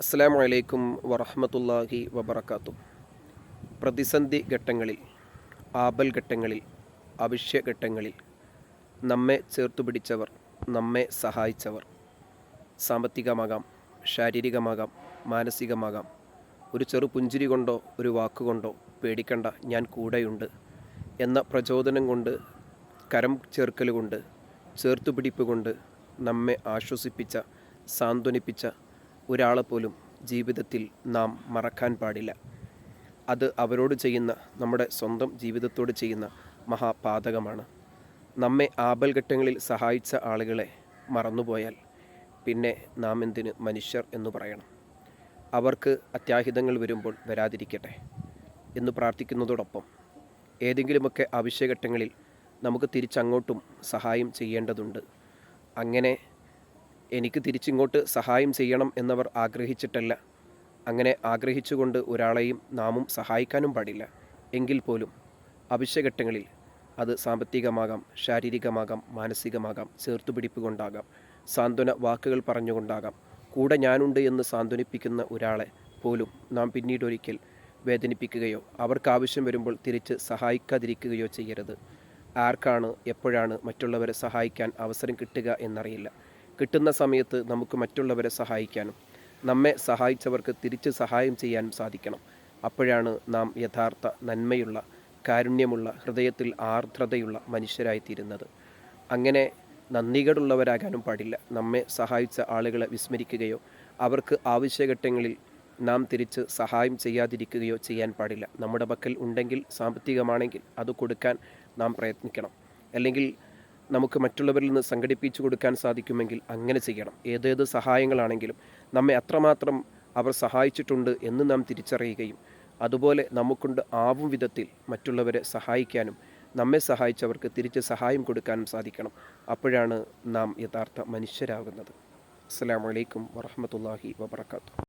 അസ്സാം വലൈക്കും വറഹമത്തല്ലാഹി വബർക്കാത്തു പ്രതിസന്ധി ഘട്ടങ്ങളിൽ ആപൽ ഘട്ടങ്ങളിൽ അവശ്യഘട്ടങ്ങളിൽ നമ്മെ ചേർത്തു പിടിച്ചവർ നമ്മെ സഹായിച്ചവർ സാമ്പത്തികമാകാം ശാരീരികമാകാം മാനസികമാകാം. ഒരു ചെറു പുഞ്ചിരി കൊണ്ടോ ഒരു വാക്കുകൊണ്ടോ പേടിക്കണ്ട ഞാൻ കൂടെയുണ്ട് എന്ന പ്രചോദനം കൊണ്ട് കരം ചേർക്കൽ കൊണ്ട് ചേർത്തുപിടിപ്പ് കൊണ്ട് നമ്മെ ആശ്വസിപ്പിച്ച സാന്ത്വനിപ്പിച്ച ഒരാളെ പോലും ജീവിതത്തിൽ നാം മറക്കാൻ പാടില്ല. അത് അവരോട് ചെയ്യുന്ന നമ്മുടെ സ്വന്തം ജീവിതത്തോട് ചെയ്യുന്ന മഹാപാതകമാണ്. നമ്മെ ആപൽഘട്ടങ്ങളിൽ സഹായിച്ച ആളുകളെ മറന്നുപോയാൽ പിന്നെ നാം എന്തിന് മനുഷ്യർ എന്ന് പറയണം. അവർക്ക് അത്യാഹിതങ്ങൾ വരുമ്പോൾ വരാതിരിക്കട്ടെ എന്ന് പ്രാർത്ഥിക്കുന്നതോടൊപ്പം ഏതെങ്കിലുമൊക്കെ ആവശ്യഘട്ടങ്ങളിൽ നമുക്ക് തിരിച്ചങ്ങോട്ടും സഹായം ചെയ്യേണ്ടതുണ്ട്. അങ്ങനെ എനിക്ക് തിരിച്ചിങ്ങോട്ട് സഹായം ചെയ്യണം എന്നവർ ആഗ്രഹിച്ചിട്ടല്ല. അങ്ങനെ ആഗ്രഹിച്ചുകൊണ്ട് ഒരാളെയും നാമും സഹായിക്കാനും പാടില്ല. എങ്കിൽ പോലും അവശ്യഘട്ടങ്ങളിൽ അത് സാമ്പത്തികമാകാം ശാരീരികമാകാം മാനസികമാകാം ചേർത്തുപിടിപ്പ് കൊണ്ടാകാം സാന്ത്വന വാക്കുകൾ പറഞ്ഞുകൊണ്ടാകാം. കൂടെ ഞാനുണ്ട് എന്ന് സാന്ത്വനിപ്പിക്കുന്ന ഒരാളെ പോലും നാം പിന്നീട് ഒരിക്കൽ വേദനിപ്പിക്കുകയോ അവർക്ക് ആവശ്യം വരുമ്പോൾ തിരിച്ച് സഹായിക്കാതിരിക്കുകയോ ചെയ്യരുത്. ആർക്കാണ് എപ്പോഴാണ് മറ്റുള്ളവരെ സഹായിക്കാൻ അവസരം കിട്ടുക എന്നറിയില്ല. കിട്ടുന്ന സമയത്ത് നമുക്ക് മറ്റുള്ളവരെ സഹായിക്കാനും നമ്മെ സഹായിച്ചവർക്ക് തിരിച്ച് സഹായം ചെയ്യാനും സാധിക്കണം. അപ്പോഴാണ് നാം യഥാർത്ഥ നന്മയുള്ള കാരുണ്യമുള്ള ഹൃദയത്തിൽ ആർദ്രതയുള്ള മനുഷ്യരായിത്തീരുന്നത്. അങ്ങനെ നന്ദികേടുള്ളവരാകാനും പാടില്ല. നമ്മെ സഹായിച്ച ആളുകളെ വിസ്മരിക്കുകയോ അവർക്ക് ആവശ്യഘട്ടങ്ങളിൽ നാം തിരിച്ച് സഹായം ചെയ്യാതിരിക്കുകയോ ചെയ്യാൻ പാടില്ല. നമ്മുടെ പക്കൽ ഉണ്ടെങ്കിൽ സാമ്പത്തികമാണെങ്കിൽ അത് കൊടുക്കാൻ നാം പ്രയത്നിക്കണം. അല്ലെങ്കിൽ നമുക്ക് മറ്റുള്ളവരിൽ നിന്ന് സംഘടിപ്പിച്ചു കൊടുക്കാൻ സാധിക്കുമെങ്കിൽ അങ്ങനെ ചെയ്യണം. ഏതേത് സഹായങ്ങളാണെങ്കിലും നമ്മെ അത്രമാത്രം അവർ സഹായിച്ചിട്ടുണ്ട് എന്ന് നാം തിരിച്ചറിയുകയും അതുപോലെ നമുക്കൊണ്ട് ആവും വിധത്തിൽ മറ്റുള്ളവരെ സഹായിക്കാനും നമ്മെ സഹായിച്ചവർക്ക് തിരിച്ച് സഹായം കൊടുക്കാനും സാധിക്കണം. അപ്പോഴാണ് നാം യഥാർത്ഥ മനുഷ്യരാകുന്നത്. അസ്സാം വലൈക്കും വറഹമത്തല്ലാഹി വബർക്കാത്തു